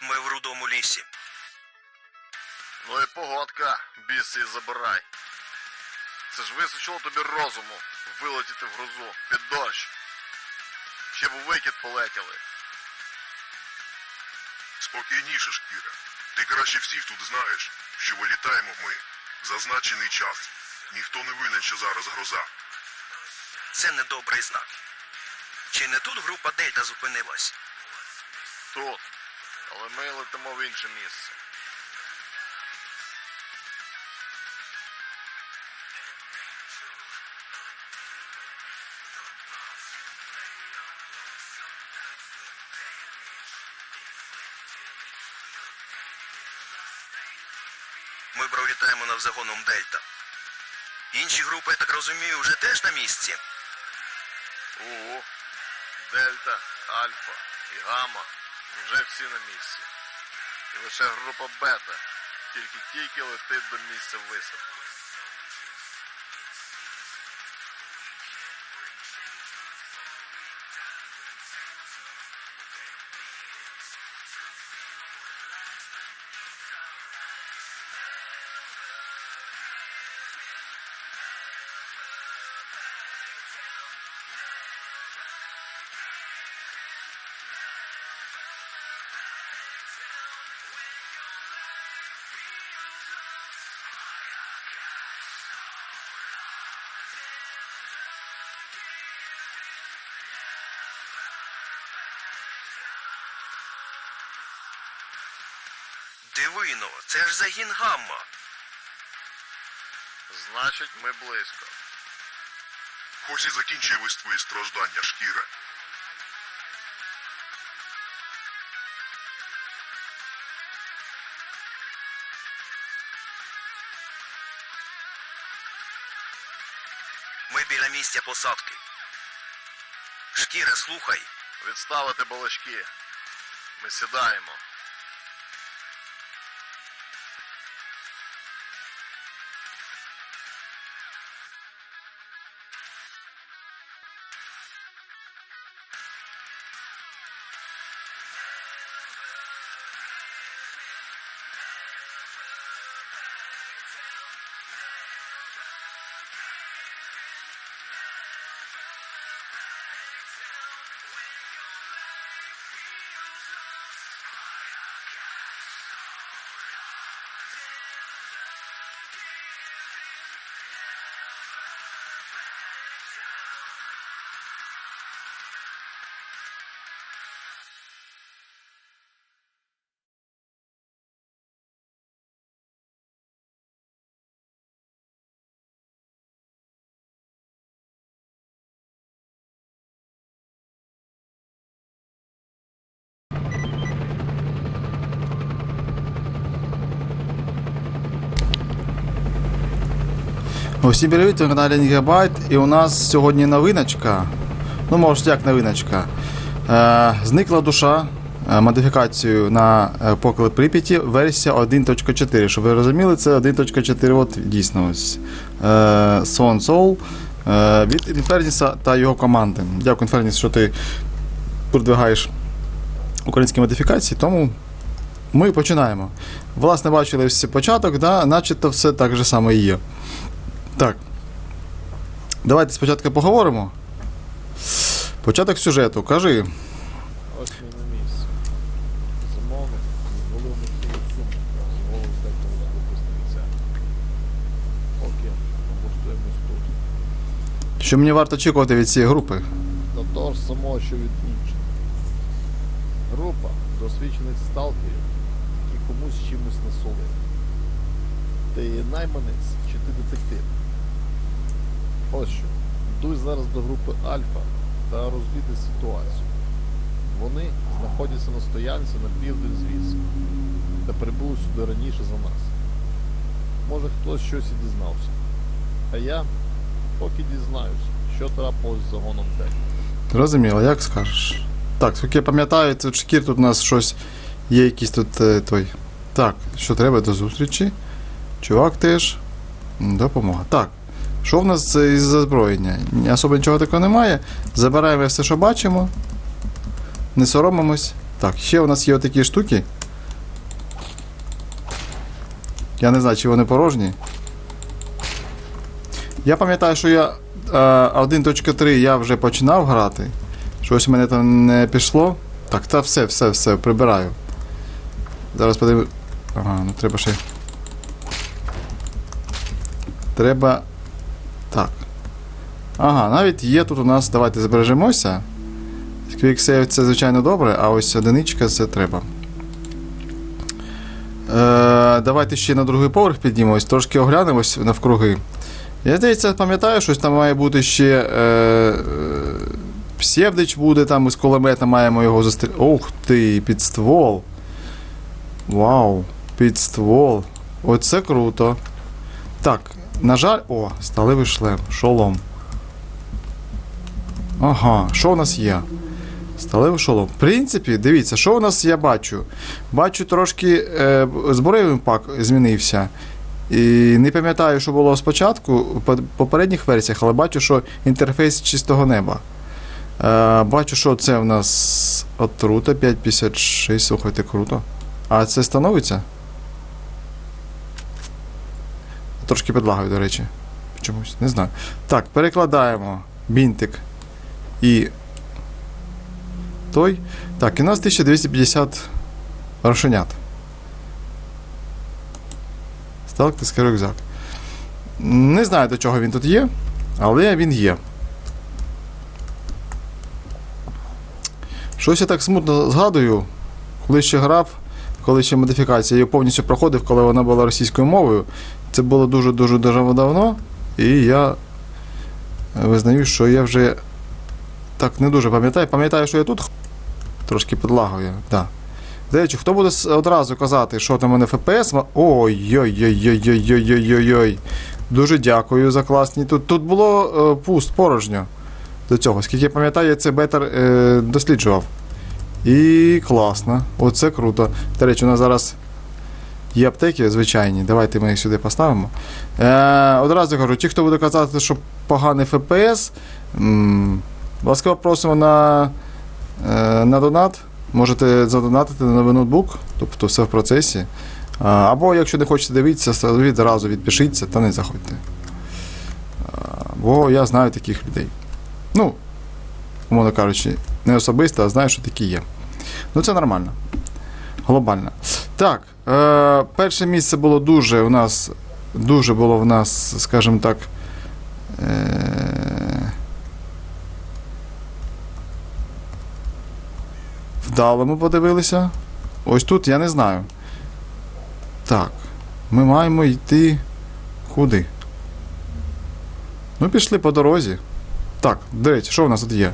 Ми в рудому лісі. Ну і погодка, біси забирай. Це ж височило тобі розуму вилетіти в грозу під дощ. Ще б у викид полетіли. Спокійніше, шкіра. Ти краще всіх тут знаєш, що вилітаємо ми в зазначений час. Ніхто не винен, що зараз гроза. Це недобрий знак. Чи не тут група Дельта зупинилась? Тут. Але ми летимо в інше місце. Ми пролітаємо навзагоном Дельта. Інші групи, я так розумію, вже теж на місці. Угу. Дельта, Альфа і Гамма вже всі на місці. І лише група Бета тільки-тільки летить до місця висадки. Дивино, це ж загін Гамма. Значить, ми близько. Ось і закінчились твої страждання, шкіра. Ми біля місця посадки. Шкіра, слухай. Відставити балачки. Ми сідаємо. Усім привіт, ви на каналі Гігабайт, і у нас сьогодні новиночка. Ну, може, як новиночка. Е, зникла душа е, модифікацію на е, поклеп Прип'яті, версія 1.4. Щоб ви розуміли, це 1.4, от дійсно ось. Е, Сон Soul е, від Інферніса та його команди. Дякую, Інферніс, що ти продвигаєш українські модифікації, тому ми починаємо. Власне, бачили всі початок, да, начебто все так же само і є. Так. Давайте спочатку поговоримо. Початок сюжету. Кажи. Ось ми на місці. Замовник звалив на свою сумку, виступи Окей, облаштуємось тут. Що мені варто очікувати від цієї групи? Та того ж самого, що від інших. Група досвідчених сталкерів, які комусь чимось насолили. Ти найманець чи ти детектив? Ось що. Дуй зараз до групи Альфа та розвідай ситуацію. Вони знаходяться на стоянці на південь звідси, та прибули сюди раніше за нас. Може хтось щось і дізнався. А я поки дізнаюся, що трапилось з загоном Тек. Зрозуміло, як скажеш. Так, скільки я пам'ятаю, тут шкір, тут у нас щось є якийсь тут е, той. Так, що треба до зустрічі. Чувак теж. Допомога. Так. Що в нас е, із озброєння? Особо нічого такого немає. Забираємо все, що бачимо. Не соромимось. Так, ще у нас є отакі штуки. Я не знаю, чи вони порожні. Я пам'ятаю, що я е, 1.3 я вже починав грати. Щось в мене там не пішло. Так, та все, все, все, прибираю. Зараз подивлю. Ага, ну треба ще. Треба. Ага, навіть є тут у нас. Давайте збережемося. QuickSave це, звичайно, добре, а ось одиничка це треба. Е, давайте ще на другий поверх піднімемось, трошки оглянемось навкруги. Я здається, пам'ятаю, щось там має бути ще. Е, Псевдич буде там із кулемета, маємо його зустріти. Ух ти, під ствол. Вау, під ствол. Оце круто. Так, на жаль. О, сталевий шлем, шолом. Ага, що у нас є? Сталевий шолом. В принципі, дивіться, що у нас я бачу. Бачу трошки е, збройний пак змінився. І не пам'ятаю, що було спочатку в попередніх версіях, але бачу, що інтерфейс чистого неба. Е, бачу, що це в нас отрута 556, слухайте, круто. А це становиться? Трошки підлагаю, до речі. Чомусь, не знаю. Так, перекладаємо бінтик і той. Так, і у нас 1250 рошенят. Сталкерський рюкзак. Не знаю, до чого він тут є, але він є. Щось я так смутно згадую, коли ще грав, коли ще модифікація, я повністю проходив, коли вона була російською мовою. Це було дуже-дуже дуже давно, і я визнаю, що я вже так не дуже пам'ятаю. Пам'ятаю, що я тут трошки підлагою. Да. До речі, хто буде одразу казати, що там у мене ФПС? ма- Ой-ой-ой-ой-ой-ой-ой-ой. Дуже дякую за класні. Тут, тут було е, пуст, порожньо до цього. Скільки я пам'ятаю, я це бетер е, досліджував. І класно. Оце круто. До речі, у нас зараз є аптеки звичайні. Давайте ми їх сюди поставимо. Е, одразу кажу, ті, хто буде казати, що поганий ФПС, м, ласкаво просимо на, е, на донат. Можете задонатити на новий ноутбук, тобто все в процесі. Або якщо не хочете дивитися, відразу відпишіться та не заходьте. Бо я знаю таких людей. Ну, умовно кажучи, не особисто, а знаю, що такі є. Ну, це нормально. Глобально. Так, е, перше місце було дуже у нас. Дуже було в нас, скажімо так. Е, вдало ми подивилися. Ось тут я не знаю. Так. Ми маємо йти. Куди? Ну, пішли по дорозі. Так, речі, що в нас тут є?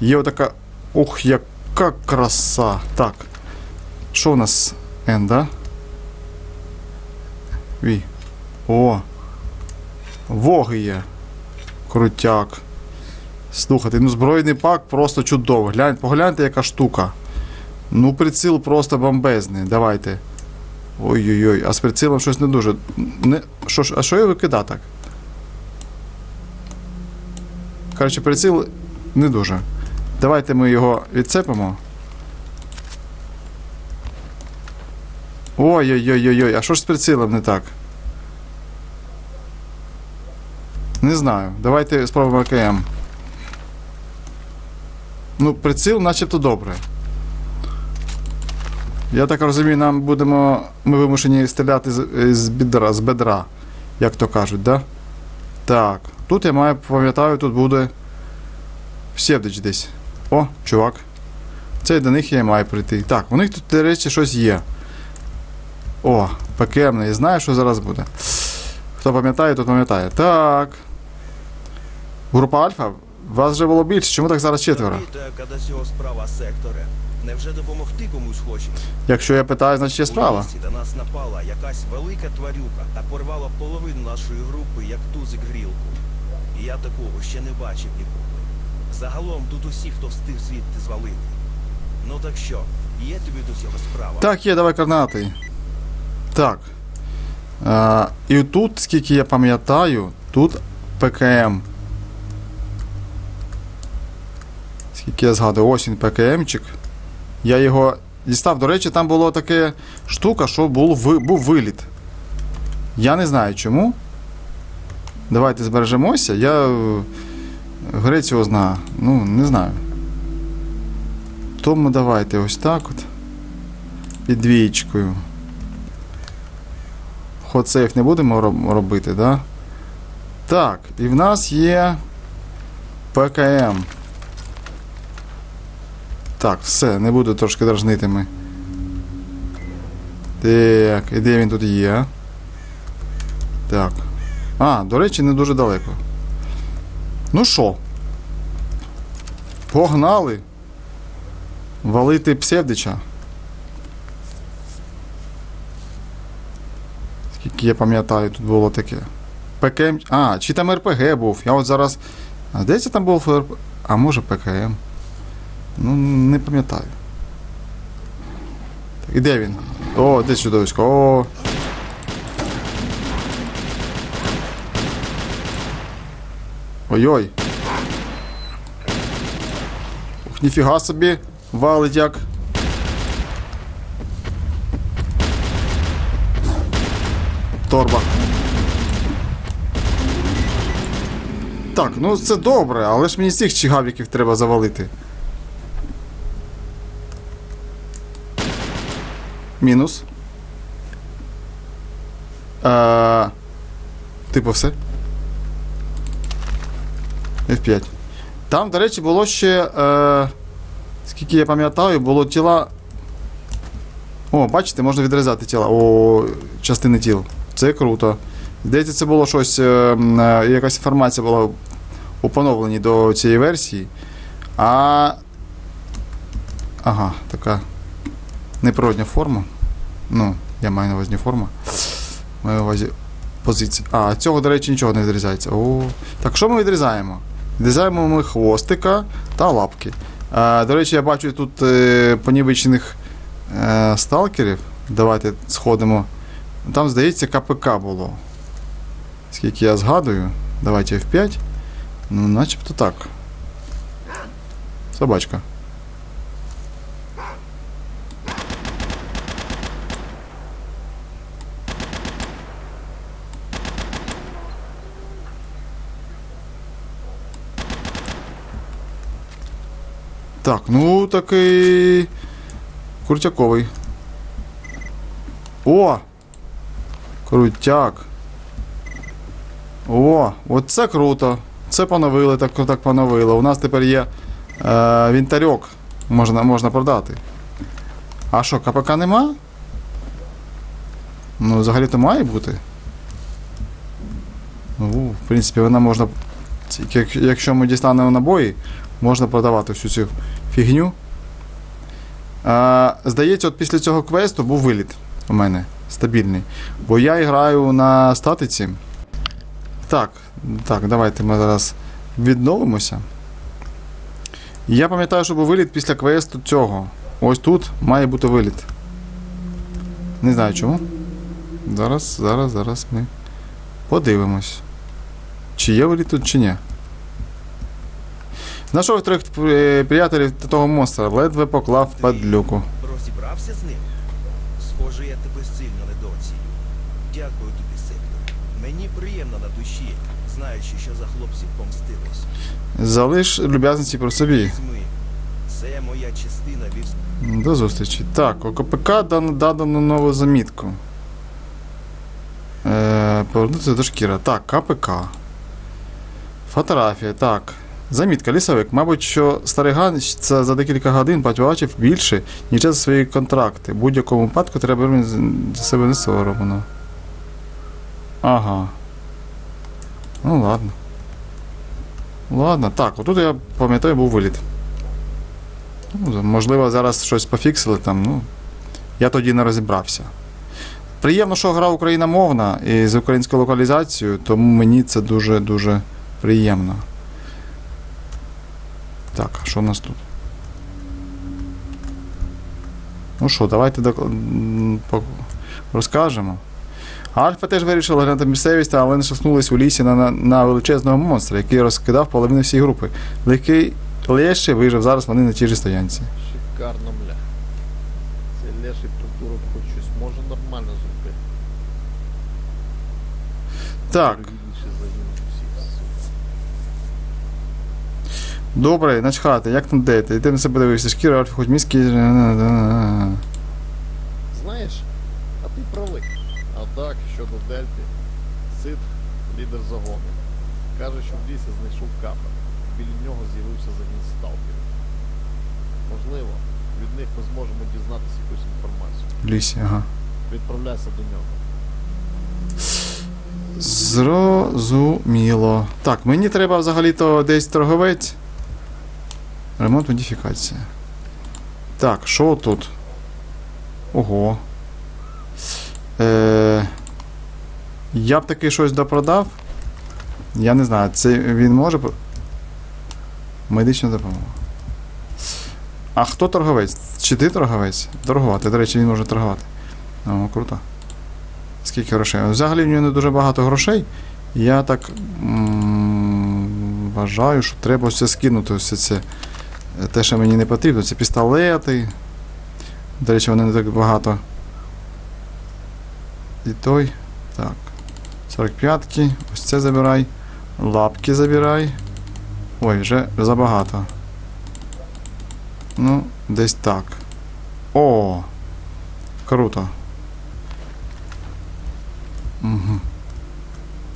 Є отака. Ух, яка краса. Так. Що у нас? Н, да? Ві. О. Воги є. Крутяк. Слухайте, ну збройний пак просто чудовий. Глянь, погляньте, яка штука. Ну, приціл просто бомбезний. Давайте. Ой-ой-ой, а з прицілом щось не дуже. Не... Що ж, а що я викидав так? Коротше, приціл не дуже. Давайте ми його відцепимо. Ой-ой-ой-ой, а що ж з прицілом не так? Не знаю. Давайте спробуємо АКМ. Ну, приціл начебто добре. Я так розумію, нам будемо. Ми вимушені стріляти з, з бедра, з бедра, як то кажуть, да? Так. Тут я маю, пам'ятаю, тут буде. Сєвдич десь. О, чувак. Це до них я маю прийти. Так, у них тут, до речі, щось є. О, я знаю, що зараз буде. Хто пам'ятає, то пам'ятає. Так. Група Альфа, вас вже було більше. Чому так зараз четверо? Справа секторе. Невже допомогти комусь хочеш? Якщо я питаю, значить є справа. У до нас напала якась велика тварюка та порвала половину нашої групи, як тузик грілку. І я такого ще не бачив ніколи. Загалом тут усі, хто встиг звідти звалити. Ну так що, є тобі до цього справа? Так, є, давай карнатий. Так. А, і тут, скільки я пам'ятаю, тут ПКМ. Скільки я згадую, ось він ПКМчик. Я його дістав. До речі, там була така штука, що був, був виліт. Я не знаю чому. Давайте збережемося. Я. е, Грець його знає. Ну, не знаю. Тому давайте ось так от. Під двічкою. Ход сейф не будемо роб- робити, да? Так, і в нас є ПКМ. Так, все, не буду трошки дражнити ми. Так, і де він тут є? Так. А, до речі, не дуже далеко. Ну що? Погнали. Валити псевдича. Скільки я пам'ятаю, тут було таке. ПКМ. А, чи там РПГ був. Я от зараз. А де це там був РП? А може ПКМ? Ну, не пам'ятаю. І де він? О, де чудовисько? О. Ой-ой. Ух, ніфіга собі. Валить як. Торба. Так, ну це добре, але ж мені цих чигавіків треба завалити. Мінус. Е, типу все. F5. Там, до речі, було ще. Е, скільки я пам'ятаю, було тіла. О, бачите, можна відрізати тіла. О, частини тіл. Це круто. Здається, це було щось. Е, е, якась інформація була у поновленні до цієї версії. А. Ага, така неприродня форма. Ну, я маю на увазі форма. Маю на увазі позиція. А, цього, до речі, нічого не відрізається. О. Так, що ми відрізаємо? Відрізаємо ми хвостика та лапки. А, до речі, я бачу тут е, понівечених е, сталкерів. Давайте сходимо. Там, здається, КПК було. Скільки я згадую. Давайте F5. Ну, начебто так. Собачка. Так, ну такий. Крутяковий. О! Крутяк. О, от це круто. Це поновили, так, так поновили. У нас тепер є е, вінтарьок. Можна, можна продати. А що, КПК нема? Ну, взагалі-то має бути. Ну, в принципі, вона можна. Якщо ми дістанемо набої, можна продавати всю цю фігню. А, здається, от після цього квесту був виліт у мене стабільний. Бо я граю на статиці. Так, так, давайте ми зараз відновимося. Я пам'ятаю, що був виліт після квесту цього. Ось тут має бути виліт. Не знаю чому. Зараз, зараз, зараз ми подивимось. Чи є виліт тут, чи ні. Знайшов трьох е, приятелів того монстра, ледве поклав падлюку. Розібрався з ним? Схоже, я тебе сильно недооцінюю. Дякую тобі, Сектор. Мені приємно на душі, знаючи, що за хлопців помстилось. Залиш люб'язниці про собі. Це моя частина вівс. До зустрічі. Так, у КПК дано, нову замітку. Е, повернутися до шкіра. Так, КПК. Фотографія, так. Замітка, лісовик. Мабуть, що старий Ганич це за декілька годин побачив більше, ніж за свої контракти. В будь-якому випадку треба за себе не соромно. Ага. Ну ладно. Ладно, так, отут я пам'ятаю, був виліт. Ну, можливо, зараз щось пофіксили там, ну. Я тоді не розібрався. Приємно, що гра україномовна і з українською локалізацією, тому мені це дуже-дуже приємно. Так, а що у нас тут? Ну що, давайте док- розкажемо. Альфа теж вирішила глянути місцевість, але не шаснулись у лісі на, на, на величезного монстра, який розкидав половину всієї групи. Легкий лещий вижив, зараз вони на тій же стоянці. Шикарно, бля. Цей леший придурок хоч щось може нормально зробити. Так. Добре, начхати, як там де ти? Йдемо на себе подивився, шкіра, Альфа, хоч міський. Знаєш, а ти правий. А так, щодо Дельти, Сид, лідер загону, каже, що в лісі знайшов капа. Біля нього з'явився загін сталкерів. Можливо, від них ми зможемо дізнатися якусь інформацію. В лісі, ага. Відправляйся до нього. Зрозуміло. Так, мені треба взагалі-то десь торговець. Ремонт модифікація. Так, що тут? Ого. Е, я б таки щось допродав. Я не знаю, це він може. Медична допомога. А хто торговець? Чи ти торговець? Торгувати. До речі, він може торгувати. О, круто. Скільки грошей? Взагалі в нього не дуже багато грошей. Я так м, вважаю, що треба все скинути. Все це. Те, що мені не потрібно, це пістолети. До речі, вони не так багато. І той. Так. 45-ки. Ось це забирай. Лапки забирай. Ой, вже забагато. Ну, десь так. О! Круто. Угу.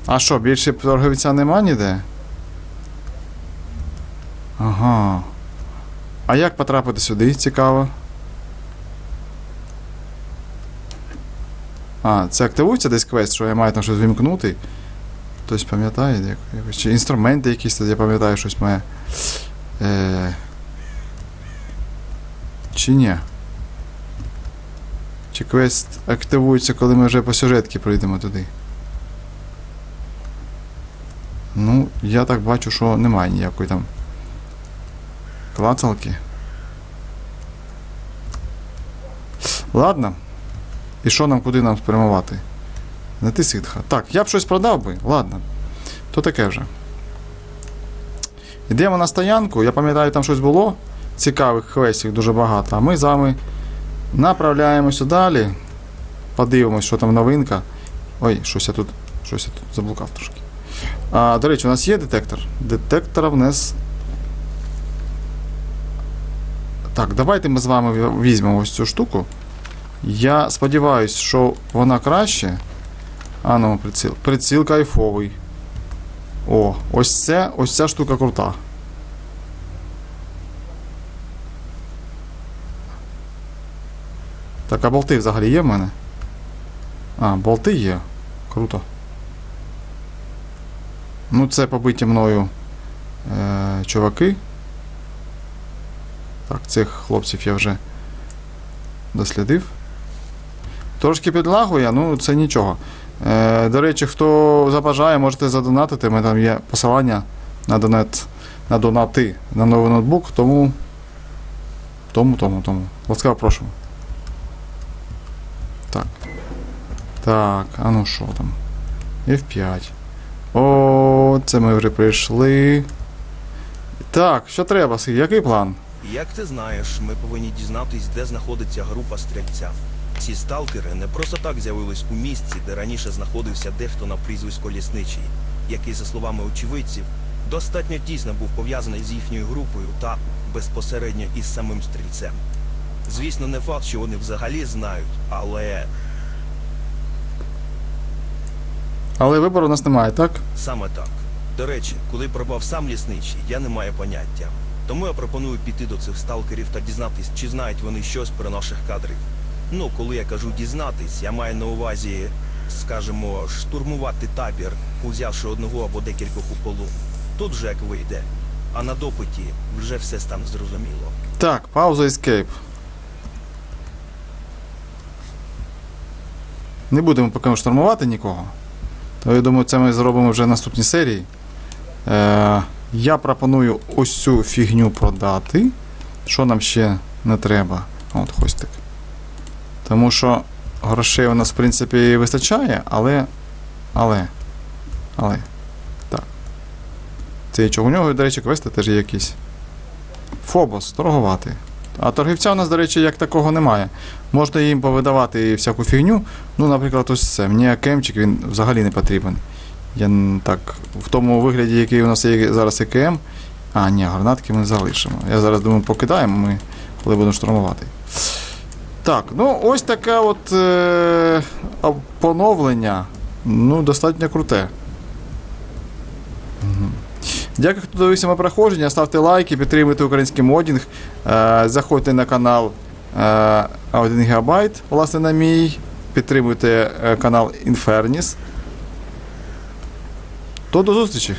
А що, більше торговця нема ніде? Ага. А як потрапити сюди? Цікаво. А, це активується десь квест, що я маю там щось вимкнути. Хтось пам'ятає, чи інструменти якісь я пам'ятаю, щось має. Е... Чи ні? Чи квест активується, коли ми вже по сюжетки пройдемо туди? Ну, я так бачу, що немає ніякої там клацалки. Ладно. І що нам, куди нам спрямувати? Не ти ситха. Так, я б щось продав би, ладно. То таке вже. Йдемо на стоянку, я пам'ятаю, там щось було. Цікавих квестів дуже багато. А ми з вами направляємося далі. Подивимось, що там новинка. Ой, щось я тут. Щось я тут заблукав трошки. А, до речі, у нас є детектор. Детектора в нас. Так, давайте ми з вами візьмемо ось цю штуку. Я сподіваюся, що вона краще. А ну, приціл. Приціл кайфовий. О, ось це, ось ця штука крута. Так, а болти взагалі є в мене? А, болти є. Круто. Ну, це побиті мною е, чуваки. Так, цих хлопців я вже дослідив. Трошки підлагує, ну це нічого. Е, до речі, хто забажає, можете задонатити. Мене там є посилання на донат, на донати на новий ноутбук, тому. Тому, тому, тому. Ласкаво прошу. Так. Так, а ну що там? F5. О, це ми вже прийшли. Так, що треба? Який план? Як ти знаєш, ми повинні дізнатись, де знаходиться група стрільця. Ці сталкери не просто так з'явились у місці, де раніше знаходився дехто на прізвисько лісничий, який, за словами очевидців, достатньо тісно був пов'язаний з їхньою групою та безпосередньо із самим стрільцем. Звісно, не факт, що вони взагалі знають, але Але вибору у нас немає, так? Саме так. До речі, коли пропав сам лісничий, я не маю поняття. Тому я пропоную піти до цих сталкерів та дізнатись, чи знають вони щось про наших кадрів. Ну, коли я кажу дізнатись, я маю на увазі, скажімо, штурмувати табір, узявши одного або декількох у полон. Тут же як вийде. А на допиті вже все стане зрозуміло. Так, пауза Escape. Не будемо поки штурмувати нікого. То я думаю, це ми зробимо вже в наступній серії. Е, я пропоную ось цю фігню продати. Що нам ще не треба? От хостик. Тому що грошей у нас, в принципі, вистачає, але. Але. Але. Так. Це чого? У нього, до речі, квести теж є якісь. Фобос, торгувати. А торгівця у нас, до речі, як такого немає. Можна їм повидавати всяку фігню. Ну, наприклад, ось це. Мені кемчик він взагалі не потрібен. Я так, в тому вигляді, який у нас є зараз ЕКМ. А, ні, гранатки ми залишимо. Я зараз думаю, покидаємо ми, коли будемо штурмувати. Так, ну ось таке от е, поновлення. Ну, достатньо круте. Мгм. Дякую, хто дивився моє проходження. Ставте лайки, підтримуйте український модінг. Е, заходьте на канал е, 1 ГБ, власне, на мій. Підтримуйте е, канал Infernis. То до зустрічі!